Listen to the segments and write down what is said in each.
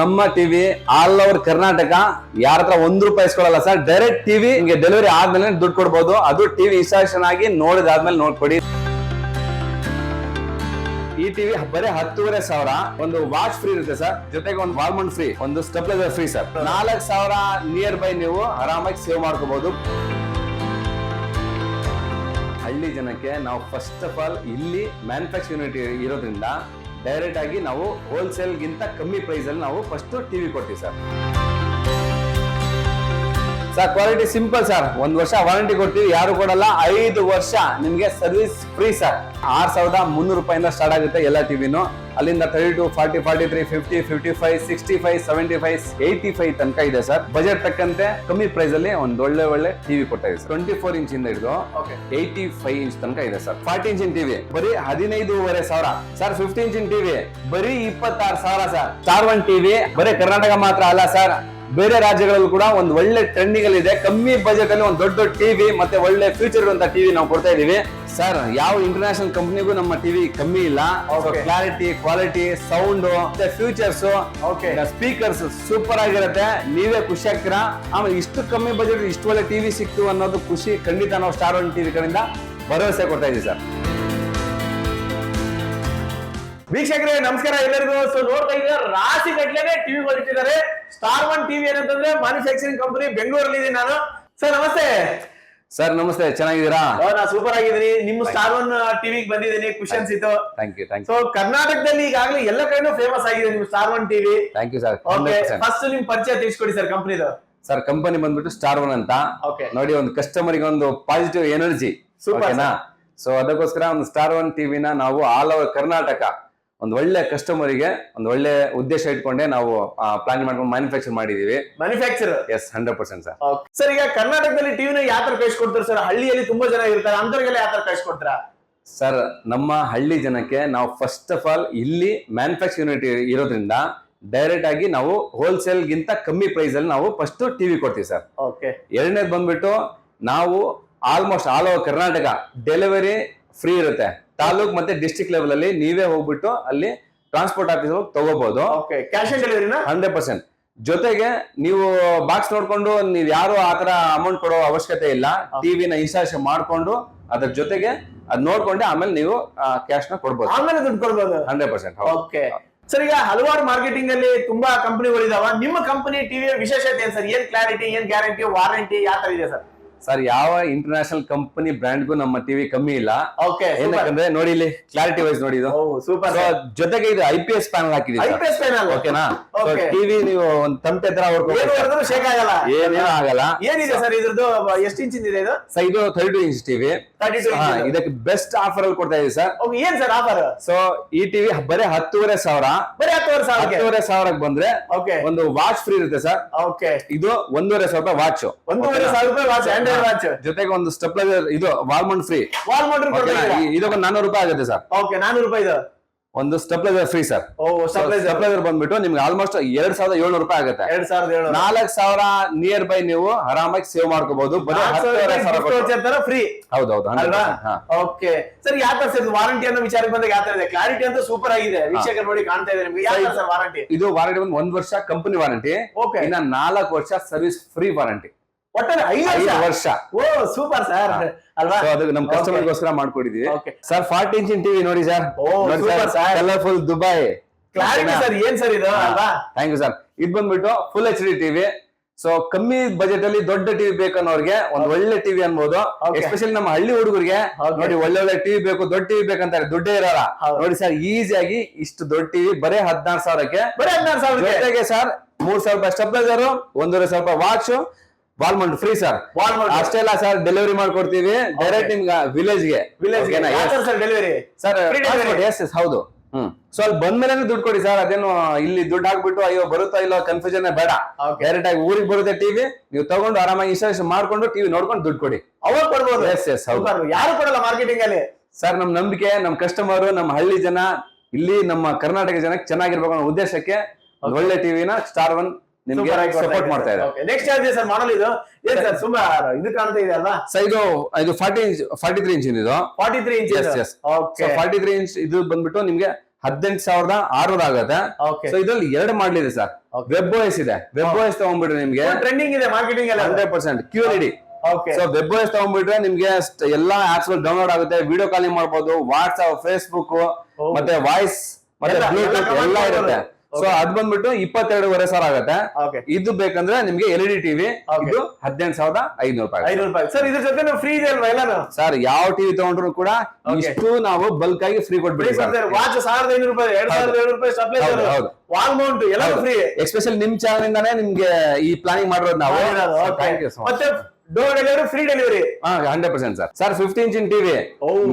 ನಮ್ಮ TV all over Karnataka ಯಾರ ಹತ್ರ ಒಂದ್ ರೂಪಾಯಿ ಇಸ್ಕೊಳ್ಳಲ್ಲ ಸರ್ ಡೈರೆಕ್ಟ್ ಟಿವಿ ನಿಮಗೆ ಡೆಲಿವರಿ ಆದ್ಮೇಲೆ ದುಡ್ಡು ಕೊಡ್ಬೋದು. ಅದು ಟಿವಿ ಇನ್ಸ್ಟಾಲೇಷನ್ ಆಗಿ ನೋಡಿದಾದ್ಮೇಲೆ ನೋಡ್ಕೊಡಿ. ಈ ಟಿವಿ ಬರೀ ಹತ್ತೂವರೆ ಸಾವಿರ, ಒಂದು ವಾಚ್ ಫ್ರೀ ಇರುತ್ತೆ ಸರ್ ಜೊತೆಗೆ ಒಂದು ವಾಲ್ಮಂಟ್ ಫ್ರೀ ಒಂದು ಸ್ಟೆಪ್ಲೈಸರ್ ಫ್ರೀ ಸರ್ ನಾಲ್ಕು ಸಾವಿರ ನಿಯರ್ ಬೈ ನೀವು ಆರಾಮಾಗಿ ಸೇವ್ ಮಾಡ್ಕೋಬಹುದು ಹಳ್ಳಿ ಜನಕ್ಕೆ ನಾವು ಫಸ್ಟ್ ಆಫ್ ಆಲ್ ಇಲ್ಲಿ ಮ್ಯಾನುಫ್ಯಾಕ್ಚರ್ ಯೂನಿಟ್ ಇರೋದ್ರಿಂದ ಡೈರೆಕ್ಟ್ ಆಗಿ ನಾವು ಹೋಲ್ಸೇಲ್ಗಿಂತ ಕಮ್ಮಿ ಪ್ರೈಸ್ ಅಲ್ಲಿ ನಾವು ಫಸ್ಟ್ ಟಿವಿ ಕೊಡ್ತೀವಿ sir sir quality simple sir ಒಂದ್ ವರ್ಷ ವಾರಂಟಿ ಕೊಡ್ತೀವಿ. ಯಾರು ಕೊಡಲ್ಲ ಐದು ವರ್ಷ ನಿಮ್ಗೆ ಸರ್ವಿಸ್ ಫ್ರೀ ಸರ್ ಆರ್ ಸಾವಿರದ ಮುನ್ನೂರು ರೂಪಾಯಿಂದ ಸ್ಟಾರ್ಟ್ ಆಗುತ್ತೆ ಎಲ್ಲ ಟಿವಿನು ಅಲ್ಲಿಂದ thirty two forty forty three fifty fifty five sixty five seventy five eighty five ತನಕ ಇದೆ ಸರ್ ಬಜೆಟ್ ತಕ್ಕಂತೆ ಕಮ್ಮಿ ಪ್ರೈಸ್ ಅಲ್ಲಿ ಒಂದ್ ಒಳ್ಳೆ ಒಳ್ಳೆ ಟಿವಿ ಕೊಟ್ಟ ಇದೆ ಟ್ವೆಂಟಿ ಫೋರ್ ಇಂಚ್ ಇಂದ ಹಿಡಿದು ಏಯ್ಟಿ ಫೈವ್ ಇಂಚ್ ತನಕ ಇದೆ ಸರ್ ಫಾರ್ಟಿ ಇಂಚಿನ ಟಿವಿ ಬರೀ ಹದಿನೈದೂವರೆ ಸಾವಿರ. ಸರ್ ಫಿಫ್ಟಿ ಇಂಚಿನ ಟಿವಿ ಬರೀ ಇಪ್ಪತ್ತಾರು ಸಾವಿರ ಸರ್ ಸ್ಟಾರ್ ಒನ್ ಟಿವಿ ಬರೀ ಕರ್ನಾಟಕ ಮಾತ್ರ ಅಲ್ಲ ಸರ್ ಬೇರೆ ರಾಜ್ಯಗಳಲ್ಲೂ ಕೂಡ ಒಂದು ಒಳ್ಳೆ ಟ್ರೆಂಡಿಂಗ್ ಅಲ್ಲಿ ಇದೆ ಕಮ್ಮಿ ಬಜೆಟ್ ಅಲ್ಲಿ ಒಂದು ದೊಡ್ಡ ದೊಡ್ಡ ಟಿವಿ ಮತ್ತೆ ಒಳ್ಳೆ ಫ್ಯೂಚರ್ ಇರುವಂತ ಟಿವಿ ನಾವು ಕೊಡ್ತಾ ಇದೀವಿ ಸರ್ ಯಾವ ಇಂಟರ್ನ್ಯಾಷನಲ್ ಕಂಪ್ನಿಗೂ ನಮ್ಮ ಟಿವಿ ಕಮ್ಮಿ ಇಲ್ಲ. ಕ್ಲಾರಿಟಿ ಕ್ವಾಲಿಟಿ ಸೌಂಡ್ ಮತ್ತೆ ಫ್ಯೂಚರ್ಸ್. ಸ್ಪೀಕರ್ಸ್ ಸೂಪರ್ ಆಗಿರುತ್ತೆ. ನೀವೇ ಖುಷಿ ಆಗ್ತೀರಾ? ಆಮೇಲೆ ಇಷ್ಟು ಕಮ್ಮಿ ಬಜೆಟ್ ಇಷ್ಟು ಒಳ್ಳೆ ಟಿವಿ ಸಿಕ್ತು ಅನ್ನೋದು ಖುಷಿ ಖಂಡಿತ ನಾವು ಸ್ಟಾರ್ ಒನ್ ಟಿವಿ ಕಡೆಯಿಂದ ಭರವಸೆ ಕೊಡ್ತಾ ಇದೀವಿ ಸರ್ ವೀಕ್ಷಕರೇ ನಮಸ್ಕಾರ ಎಲ್ಲರಿಗೂ. ಸೊ ನೋಡ್ತಾ ಇದ್ದೀರಾ ರಾಶಿ ಗಟ್ಲೆನೆ ಟಿವಿ ಇಟ್ಟಿದ್ದಾರೆ. ಸ್ಟಾರ್ ಒನ್ ಟಿವಿ ಏನಂತಂದ್ರೆ ಮ್ಯಾನುಫ್ಯಾಕ್ಚರಿಂಗ್ ಕಂಪನಿ ಬೆಂಗಳೂರಲ್ಲಿ ಇದೀನಿ ನಾನು. ಸರ್ ನಮಸ್ತೆ. ಸರ್ ನಮಸ್ತೆ. ಚೆನ್ನಾಗಿದ್ದೀರಾ? ಓ, ನಾ ಸೂಪರ್ ಆಗಿದ್ದೀನಿ. ನಿಮ್ಮ ಸ್ಟಾರ್ ಒನ್ ಟಿವಿಗೆ ಬಂದಿದ್ದೀನಿ ಖುಷಿ ಅನ್ಸಿತ್ತು ಥ್ಯಾಂಕ್ ಯು ಥ್ಯಾಂಕ್ ಸೊ ಕರ್ನಾಟಕದಲ್ಲಿ ಈಗಾಗಲೇ ಎಲ್ಲ ಕಡೆನೂ ಫೇಮಸ್ ಆಗಿದೆ ನಿಮ್ಮ Star One TV thank you sir okay first ನಿಮ್ ಪರಿಚಯ ತಿಳಿಸ್ಕೊಡಿ ಸರ್ ಕಂಪನಿದು ಸರ್ ಕಂಪನಿ ಬಂದ್ಬಿಟ್ಟು ಸ್ಟಾರ್ ಒನ್ ಅಂತ. ಓಕೆ ನೋಡಿ ಒಂದು ಕಸ್ಟಮರ್ಗೆ ಒಂದು ಪಾಸಿಟಿವ್ ಎನರ್ಜಿ ಸೂಪರ್ ಓಕೆನಾ ಸೊ ಅದಕ್ಕೋಸ್ಕರ ಒಂದು ಸ್ಟಾರ್ ಒನ್ ಟಿವಿನ ನಾವು ಆಲ್ ಓವರ್ ಕರ್ನಾಟಕ ಒಂದು ಒಳ್ಳೆ ಕಸ್ಟಮರಿಗೆ ಒಂದು ಒಳ್ಳೆ ಉದ್ದೇಶ ಇಟ್ಕೊಂಡೆ ನಾವು ಪ್ಲಾನ್ ಮಾಡ್ಕೊಂಡು ಮ್ಯಾನುಫ್ಯಾಕ್ಚರ್ ಮಾಡಿದೀವಿ. Manufacture yes hundred percent sir sir ಈಗ ಕರ್ನಾಟಕದಲ್ಲಿ ಟಿವಿನ ಯಾವ ತರ ಕಳಿಸ್ಕೊಡ್ತಾರೆ ಸರ್ ಹಳ್ಳಿಯಲ್ಲಿ ತುಂಬಾ ಜನ ಇರ್ತಾರೆ ಅಂತವ್ರಿಗೆಲ್ಲ ಯಾವ ತರ ಕಳಿಸ್ಕೊಡ್ತಾರ ಸರ್ ನಮ್ಮ ಹಳ್ಳಿ ಜನಕ್ಕೆ ನಾವು ಫಸ್ಟ್ ಆಫ್ ಆಲ್ ಇಲ್ಲಿ ಮ್ಯಾನುಫ್ಯಾಕ್ಚರ್ ಯೂನಿಟ್ ಇರೋದ್ರಿಂದ ಡೈರೆಕ್ಟ್ ಆಗಿ ನಾವು ಹೋಲ್ಸೇಲ್ ಗಿಂತ ಕಮ್ಮಿ ಪ್ರೈಸ್ ಅಲ್ಲಿ ನಾವು ಫಸ್ಟ್ ಟಿವಿ ಕೊಡ್ತೀವಿ ಸರ್ ಓಕೆ ಎರಡನೇದು ಬಂದ್ಬಿಟ್ಟು ನಾವು almost all over Karnataka delivery free ಇರುತ್ತೆ. ತಾಲೂಕ್ ಮತ್ತೆ ಡಿಸ್ಟ್ರಿಕ್ಟ್ ಲೆವೆಲ್ ಅಲ್ಲಿ ನೀವೇ ಹೋಗ್ಬಿಟ್ಟು ಅಲ್ಲಿ ಟ್ರಾನ್ಸ್ಪೋರ್ಟ್ ಆಫೀಸ್ ಹೋಗಿ ತಗೋಬಹುದು ಓಕೆ ಕ್ಯಾಶ್ ಆನ್ ಡೆಲಿವರಿನ ಹಂಡ್ರೆಡ್ ಪರ್ಸೆಂಟ್. ಜೊತೆಗೆ ನೀವು ಬಾಕ್ಸ್ ನೋಡ್ಕೊಂಡು ನೀವ್ ಯಾರು ಆತರ ಅಮೌಂಟ್ ಕೊಡೋ ಅವಶ್ಯಕತೆ ಇಲ್ಲ. ಟಿವಿನ ಇನ್ಸ್ಟಾಲೇಷನ್ ಮಾಡ್ಕೊಂಡು ಅದ್ರ ಜೊತೆಗೆ ಅದ್ ನೋಡ್ಕೊಂಡೆ ಆಮೇಲೆ ನೀವು ಕ್ಯಾಶ್ನ ಕೊಡ್ಬೋದು. ಆಮೇಲೆ ದುಡ್ಡು ಕೊಡ್ಬೋದು. ಹಂಡ್ರೆಡ್ ಪರ್ಸೆಂಟ್ ಓಕೆ ಸರ್ ಈಗ ಹಲವಾರು ಮಾರ್ಕೆಟಿಂಗ್ ಅಲ್ಲಿ ತುಂಬಾ ಕಂಪನಿಗಳು ಇದಾವ ನಿಮ್ಮ ಕಂಪನಿ ಟಿವಿಯ ವಿಶೇಷತೆ ಏನ್ ಸರ್ ಏನ್ ಕ್ಲಾರಿಟಿ ಏನ್ ಗ್ಯಾರಂಟಿ ವಾರಂಟಿ ಯಾವ ತರ ಇದೆ ಸರ್ ಸರ್ ಯಾವ ಇಂಟರ್ನ್ಯಾಷನಲ್ ಕಂಪನಿ ಬ್ರ್ಯಾಂಡ್ಗೂ ನಮ್ಮ ಟಿವಿ ಕಮ್ಮಿ ಇಲ್ಲ. ಓಕೆ ಏನಕ್ಕಂದ್ರೆ ನೋಡಿ ಇಲ್ಲಿ ಕ್ಲಾರಿಟಿ ವೈಸ್ ನೋಡಿ ಇದು. ಸೂಪರ್ ಜೊತೆಗೆ ಇದು I P S panel I ಹಾಕಿದೀವಿ ಪಿ ಎಸ್ ಪ್ಯಾನಲ್ ಓಕೆನಾ ಟಿವಿ ನೀವು ಒಂದ್ ತಂಪೆ ತರ ಹೊಡ್ಕೊಂಡು ಶೇಕ್ ಆಗಲ್ಲ. ಏನೇನು ಆಗಲ್ಲ. ಏನಿದೆ ಸರ್ ಇದ್ರದ್ದು? ಎಷ್ಟು ಇಂಚ್ ಇದೆ ಇದು ಸರ್ ಇದು ಥರ್ಟಿ ಟು ಇಂಚ್ ಟಿವಿ ಇದಕ್ಕೆ ಬೆಸ್ಟ್ ಆಫರ್ ಅಲ್ಲಿ ಕೊಡ್ತಾ ಇದೀವಿ ಸರ್ ಏನ್ ಸರ್ ಆಫರ್ ಸೊ ಈ ಟಿವಿ ಬರೀ ಹತ್ತೂವರೆ ಸಾವಿರ. ಬರೀ ಹತ್ತೂವರೆ ಸಾವಿರ ಹತ್ತೂವರೆ ಸಾವಿರಕ್ಕೆ ಬಂದ್ರೆ ಓಕೆ ಒಂದು ವಾಚ್ ಫ್ರೀ ಇರುತ್ತೆ ಸರ್ ಓಕೆ ಇದು ಒಂದೂವರೆ ಸಾವಿರ ರೂಪಾಯಿ ವಾಚ್ ಒಂದೂವರೆ ಸಾವಿರ ರೂಪಾಯಿ ವಾಚ್ ವಾಚ್ ಜೊತೆಗೆ ಒಂದು ಸ್ಟೆಪ್ಲೈಸರ್ ಇದು. ವಾಲ್ಮೌಂಟ್ ಫ್ರೀ ವಾಲ್ಮೌಂಟ್ ಇದೊಂದು ನಾನೂರು ರೂಪಾಯಿ ಆಗುತ್ತೆ ಸರ್. ಓಕೆ ನಾನೂರು ರೂಪಾಯಿ ಇದು. ಒಂದು ಸ್ಟೆಪ್ಲೈಸರ್ ಫ್ರೀ ಸರ್ ಸ್ಟೆಪ್ಲೈಸರ್ ಬಂದ್ಬಿಟ್ಟು ನಿಮ್ಗೆ ಆಲ್ಮೋಸ್ಟ್ ಎರಡ್ ಸಾವಿರದ ಏಳ್ನೂರು ರೂಪಾಯಿ ಆಗುತ್ತೆ. ಎರಡ್ ಸಾವಿರದ ನಾಲ್ಕು ಸಾವಿರ ನಿಯರ್ ಬೈ ನೀವು ಆರಾಮಾಗಿ ಸೇವ್ ಮಾಡ್ಕೋಬಹುದು. ಫ್ರೀ ಹೌದೌದು ಓಕೆ ಸರ್ ಯಾವ ತರ ಸರ್ ವಾರಂಟಿ ಅನ್ನೋ ವಿಚಾರಕ್ಕೆ ಬಂದಾಗ ಯಾವ ತರ ಇದೆ. ಕ್ಲಾರಿಟಿ ಅಂತ ಸೂಪರ್ ಆಗಿದೆ. ವೀಕ್ಷಕರು ನೋಡಿ ಕಾಣ್ತಾ ಇದೆ ನಿಮ್ಗೆ. ಯಾವ ಸರ್ ವಾರಂಟಿ ಇದು ವಾರಂಟಿ ಒಂದು ಒಂದ್ ವರ್ಷ ಕಂಪನಿ ವಾರಂಟಿ ಓಕೆ ಇನ್ನ ನಾಲ್ಕು ವರ್ಷ ಸರ್ವಿಸ್ ಫ್ರೀ ವಾರಂಟಿ ಒಟ್ಟಾರೆ ಐದು ವರ್ಷ. ಓ ಸೂಪರ್ ಸರ್ ಅಲ್ವಾ? ಅದು ನಮ್ಮ ಕಸ್ಟಮರ್ ಕಸ್ಟಮರ್ಗೋಸ್ಕರ ಮಾಡ್ಕೊಡಿದೀವಿ. ಸರ್ ಫಾರ್ಟಿ ಇಂಚಿನ ಟಿವಿ ನೋಡಿ sir. Colourful Dubai clarity sir ಏನ್ ಸರ್ ಇದು? ಅಲ್ವಾ? ಥ್ಯಾಂಕ್ ಯು ಸರ್ ಇದು ಬಂದ್ಬಿಟ್ಟು full H D TV so ಕಮ್ಮಿ ಬಜೆಟ್ ಅಲ್ಲಿ ದೊಡ್ಡ ಟಿವಿ ಬೇಕನ್ನೋರ್ಗೆ ಒಂದ್ ಒಳ್ಳೆ ಟಿವಿ ಅನ್ಬೋದು. ಎಸ್ಪೆಷಲಿ ನಮ್ಮ ಹಳ್ಳಿ ಹುಡುಗರಿಗೆ. ನೋಡಿ ಒಳ್ಳೆ ಒಳ್ಳೆ ಟಿವಿ ಬೇಕು ದೊಡ್ಡ ಟಿವಿ ಬೇಕಂತಾರೆ. ದುಡ್ಡೇ ಇರಲ್ಲ. ನೋಡಿ ಸರ್ ಆಗಿ ಇಷ್ಟು ದೊಡ್ಡ ಟಿವಿ ಬರೇ ಹದಿನಾರು ಸಾವಿರಕ್ಕೆ. ಬರೀ ಹದಿನಾರು ಸಾವಿರ ಜೊತೆಗೆ ಸರ್ ಮೂರ್ ಸಾವಿರ ರೂಪಾಯಿ ಸ್ಟೆಪ್ಲೈಸರ್ ಒಂದೂವರೆ ಸಾವಿರ ರೂಪಾಯಿ watch wall mount free sir wall mount ಅಷ್ಟೇ ಅಲ್ಲ ಸರ್ ಡೆಲಿವರಿ ಮಾಡ್ಕೊಡ್ತೀವಿ ಡೈರೆಕ್ಟ್ ನಿಮ್ಗೆ ವಿಲೇಜ್ಗೆ. Village sir delivery sir. Yes yes ಹೌದು. ಹ್ಮ್. ಸೊ ಅಲ್ಲಿ ಬಂದ್ಮೇಲೆ ದುಡ್ಡು ಕೊಡಿ ಸರ್ ಅದೇನು ಇಲ್ಲಿ ದುಡ್ಡು ಹಾಕ್ಬಿಟ್ಟು ಅಯ್ಯೋ ಬರುತ್ತಾ ಇಲ್ಲ ಕನ್ಫ್ಯೂಷನ್ ಬೇಡ. ಡೈರೆಕ್ಟ್ ಆಗಿ ಊರಿಗೆ ಬರುತ್ತೆ ಟಿವಿ ನೀವು ತಗೊಂಡು ಆರಾಮಾಗಿ ಇನ್ಸ್ಟಾಲೇಷನ್ ಮಾಡ್ಕೊಂಡು ಟಿವಿ ನೋಡ್ಕೊಂಡು ದುಡ್ಡು ಕೊಡಿ. ಅವಾಗ ಕೊಡ್ಬೋದು. ಎಸ್ ಎಸ್ ಹೌದು. ಯಾರು ಕೊಡಲ್ಲ ಮಾರ್ಕೆಟಿಂಗ್ ಅಲ್ಲಿ? ಸರ್ ನಮ್ ನಂಬಿಕೆ ನಮ್ ಕಸ್ಟಮರ್ ನಮ್ಮ ಹಳ್ಳಿ ಜನ ಇಲ್ಲಿ ನಮ್ಮ ಕರ್ನಾಟಕ ಜನಕ್ಕೆ ಚೆನ್ನಾಗಿರ್ಬೇಕು ಅನ್ನೋ ಉದ್ದೇಶಕ್ಕೆ ಒಳ್ಳೆ ಟಿವಿನ ಸ್ಟಾರ್ ಒನ್ ನಿಮ್ಗೆ ಸಪೋರ್ಟ್ ಮಾಡ್ತಾ ಇದೆ ನೆಕ್ಸ್ಟ್ ಯಾವ್ದು ಸರ್ ಮಾಡಲ್ ಇದು. ಏನ್ ಸರ್ ತುಂಬಾ ಇದು ಕಾಣ್ತಾ ಇದೆ ಅಲ್ವಾ? ಸೊ ಇದು ಇದು forty inch forty three inch ಇದು. Forty three inch yes yes okay forty three inch ಇದು ಬಂದ್ಬಿಟ್ಟು ನಿಮ್ಗೆ ಹದಿನೆಂಟು ಸಾವಿರದ ಆರ್ನೂರ ಆಗುತ್ತೆ. ಸೊ ಇದ್ರಲ್ಲಿ ಎರಡು ಮಾಡಲ್ ಇದೆ ಸರ್. ವೆಬ್ ಓಎಸ್ ಇದೆ. ವೆಬ್ ಓಎಸ್ ತಗೊಂಡ್ಬಿಟ್ರೆ ನಿಮ್ಗೆ ಟ್ರೆಂಡಿಂಗ್ ಇದೆ ಮಾರ್ಕೆಟಿಂಗ್ ಎಲ್ಲ. Hundred percent Q okay so web OS ತಗೊಂಡ್ಬಿಟ್ರೆ ನಿಮ್ಗೆ ಎಲ್ಲಾ ಆಪ್ಸ್ಗಳು ಡೌನ್ಲೋಡ್ ಆಗುತ್ತೆ. ವಿಡಿಯೋ ಕಾಲಿಂಗ್ ಮಾಡ್ಬೋದು ವಾಟ್ಸ್ಆಪ್ ಫೇಸ್ಬುಕ್. ಮತ್ತೆ ವಾಯ್ಸ್ ಮತ್ತೆ ಬ್ಲೂಟೂತ್ ಎಲ್ಲ ಇರುತ್ತೆ. ಸೊ ಅದ್ ಬಂದ್ಬಿಟ್ಟು ಇಪ್ಪತ್ತೆರಡುವರೆ ಸಾವಿರ ಆಗುತ್ತೆ. ಇದು ಬೇಕಂದ್ರೆ ನಿಮ್ಗೆ ಎಲ್ ಡಿ ಟಿವಿ. ಇದು ಹದಿನೆಂಟು ಸಾವಿರದ ಐನೂರು ರೂಪಾಯಿ ಐನೂರು ರೂಪಾಯಿ. ಸರ್ ಇದ್ರ ಜೊತೆ ಫ್ರೀ ಇದೆ ಅಲ್ವಾ ಎಲ್ಲಾನು? ಸರ್ ಯಾವ ಟಿವಿ ತಗೊಂಡ್ರು ಕೂಡ. ಇಷ್ಟು ನಾವು ಬಲ್ಕ್ ಆಗಿ ಫ್ರೀ ಕೊಟ್ಬಿಡಿ ವಾಚ್ ಸಾವಿರದ ಐನೂರು ರೂಪಾಯಿ ಎರಡ್ ಸಾವಿರದ ಏಳ್ನೂರು ರೂಪಾಯಿ ಸಪ್ಲೈ. ವಾಲ್ ಮೌಂಟ್ ಎಲ್ಲ ಫ್ರೀ ಎಸ್ಪೆಷಲ್ ನಿಮ್ ಚಾನಲ್ ಇಂದಾನೆ ನಿಮ್ಗೆ ಈ ಪ್ಲಾನಿಂಗ್ ಮಾಡಿರೋದು ನಾವು. ಮತ್ತೆ door delivery free delivery hundred percent sir sir fifty ಇಂಚಿನ ಟಿವಿ.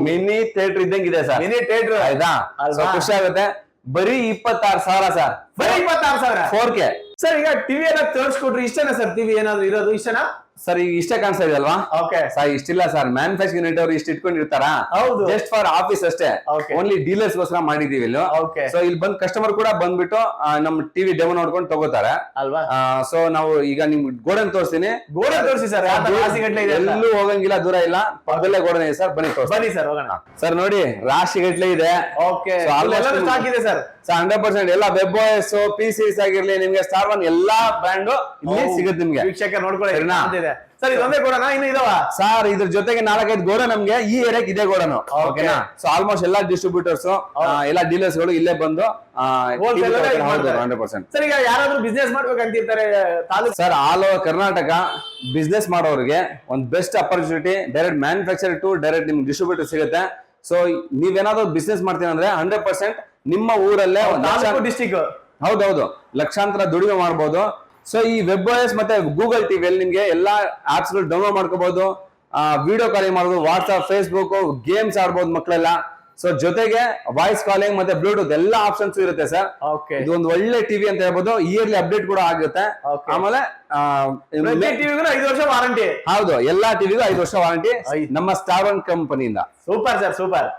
ಮಿನಿ ಥಿಯೇಟರ್ ಇದ್ದಂಗಿದೆ ಸರ್ ಮಿನಿ ಥಿಯೇಟರ್ ಆಯ್ತಾ? ಖುಷಿ ಆಗುತ್ತೆ. ಬರೀ ಇಪ್ಪತ್ತಾರು ಸಾವಿರ ಸರ್ ಬರೀ ಇಪ್ಪತ್ತಾರು ಸಾವಿರ? ಫೋರ್ ಕೆ ಸರ್ ಈಗ ಟಿವಿ ಎಲ್ಲ ತೋರಿಸ್ಕೊಟ್ರಿ ಇಷ್ಟನಾ ಸರ್ ಟಿವಿ ಏನಾದ್ರು ಇರೋದು? ಇಷ್ಟನಾ? ಸರ್ ಈಗ ಇಷ್ಟೇ ಕಾಣಿಸ್ತಾ ಇದೆಯಲ್ವಾ ಓಕೆ ಸರ್ ಇಷ್ಟಿಲ್ಲ ಸರ್. ಮ್ಯಾನುಫ್ಯಾಕ್ಚರ್ ಯೂನಿಟ್ ಅವರು ಇಷ್ಟು ಇಟ್ಕೊಂಡಿರ್ತಾರ? ಹೌದು. ಜಸ್ಟ್ ಫಾರ್ ಆಫೀಸ್ ಅಷ್ಟೇ. ಓನ್ಲಿ ಡೀಲರ್ಸ್ ಗೋಸ್ಕರ ಮಾಡಿದೀವಿ ಇಲ್ಲಿ. ಓಕೆ ಸೊ ಇಲ್ಲಿ ಬಂದ್ ಕಸ್ಟಮರ್ ಕೂಡ ಬಂದ್ಬಿಟ್ಟು ನಮ್ಮ ನಮ್ ಟಿವಿ ಡೆಮೋ ನೋಡ್ಕೊಂಡು ತಗೋತಾರೆ. ಅಲ್ವಾ? ಸೊ ನಾವು ಈಗ ನಿಮ್ಗೆ ಗೋಡನ್ ತೋರಿಸ್ತೀನಿ. ಗೋಡನ್ ತೋರಿಸಿ ಸರ್. ಇದೆ ಎಲ್ಲೂ ಹೋಗಂಗಿಲ್ಲ ದೂರ ಇಲ್ಲ. ಪಕ್ಕದಲ್ಲೇ ಗೋಡನ್ ಇದೆ ಸರ್. ಬನ್ನಿ ತೋರಿಸಿ. ಬನ್ನಿ ಸರ್ ಹೋಗೋಣ. ಸರ್ ನೋಡಿ ರಾಶಿ ಗಟ್ಲೆ ಇದೆ. ಓಕೆ ಇದೆ ಸರ್. ಹಂಡ್ರೆಡ್ ಪರ್ಸೆಂಟ್ ಎಲ್ಲ ವೆಬ್ ಬಾಯ್ಸ್ ಪಿ ಸಿಸ್ ಆಗಿರ್ಲಿ ನಿಮ್ಗೆ ಸ್ಟಾರ್ ಒನ್ ಎಲ್ಲಾ ಬ್ರ್ಯಾಂಡ್ ಇಲ್ಲಿ ಸಿಗುತ್ತೆ ನಿಮ್ಗೆ. ವೀಕ್ಷಕ ನೋಡ್ಕೊಳ್ಳಿ ಸರ್ ಇದೊಂದೇ ಗೋಡನ? ಇನ್ನು ಇದಾವ? ಸರ್ ಇದ್ರ ಜೊತೆಗೆ ನಾಲ್ಕೈದು ಗೋಡ ನಮ್ಗೆ ಈ ಏರಿಯಾಕ್ ಇದೆ ಗೋಡನು. ಓಕೆನಾ ಸೊ ಆಲ್ಮೋಸ್ಟ್ ಎಲ್ಲಾ ಡಿಸ್ಟ್ರಿಬ್ಯೂಟರ್ಸ್ ಎಲ್ಲಾ ಡೀಲರ್ಸ್ಗಳು ಇಲ್ಲೇ ಬಂದು. ಹಂಡ್ರೆಡ್ ಪರ್ಸೆಂಟ್ ಸರ್ ಈಗ ಯಾರಾದ್ರೂ business ಮಾಡ್ಬೇಕಂತಿರ್ತಾರೆ taluk sir all over Karnataka business ಮಾಡೋರಿಗೆ ಒಂದು best opportunity direct manufacture to direct ನಿಮ್ಗೆ ಡಿಸ್ಟ್ರಿಬ್ಯೂಟರ್ ಸಿಗುತ್ತೆ. ಸೊ ನೀವೇನಾದ್ರು ಬಿಸ್ನೆಸ್ ಮಾಡ್ತೀನಿ ಅಂದ್ರೆ ಹಂಡ್ರೆಡ್ ಪರ್ಸೆಂಟ್ ನಿಮ್ಮ ಊರಲ್ಲೇ ಡಿಸ್ಟಿಕ್ ಹೌದೌದು. ಲಕ್ಷಾಂತರ ದುಡಿಮೆ ಮಾಡ್ಬೋದು. ಸೊ ಈ ವೆಬ್ ಓಎಸ್ ಮತ್ತೆ ಗೂಗಲ್ ಟಿವಿಯಲ್ಲಿ ನಿಮಗೆ ಎಲ್ಲಾ ಆಪ್ಸ್ಗಳು ಡೌನ್ಲೋಡ್ ಮಾಡ್ಕೋಬಹುದು ವಿಡಿಯೋ ಕಾಲಿಂಗ್ ಮಾಡ್ಬೋದು ವಾಟ್ಸ್ಆಪ್ ಫೇಸ್ಬುಕ್ ಗೇಮ್ಸ್ ಆಡ್ಬೋದು ಮಕ್ಕಳೆಲ್ಲ ಸೊ ಜೊತೆಗೆ ವಾಯ್ಸ್ ಕಾಲಿಂಗ್ ಮತ್ತೆ ಬ್ಲೂಟೂತ್ ಎಲ್ಲಾ ಆಪ್ಷನ್ಸ್ ಇರುತ್ತೆ ಸರ್ ಓಕೆ ಇದು ಒಂದು ಒಳ್ಳೆ ಟಿವಿ ಅಂತ ಹೇಳ್ಬೋದು. ಇಯರ್ಲಿ ಅಪ್ಡೇಟ್ ಕೂಡ ಆಗುತ್ತೆ. ಆಮೇಲೆ ಐದು ವರ್ಷ ವಾರಂಟಿ ಹೌದು ಎಲ್ಲಾ ಟಿವಿಗೂ ಐದು ವರ್ಷ ವಾರಂಟಿ. ನಮ್ಮ ಸ್ಟಾರ್ ಒನ್ ಕಂಪನಿಯಿಂದ ಸೂಪರ್ ಸರ್ ಸೂಪರ್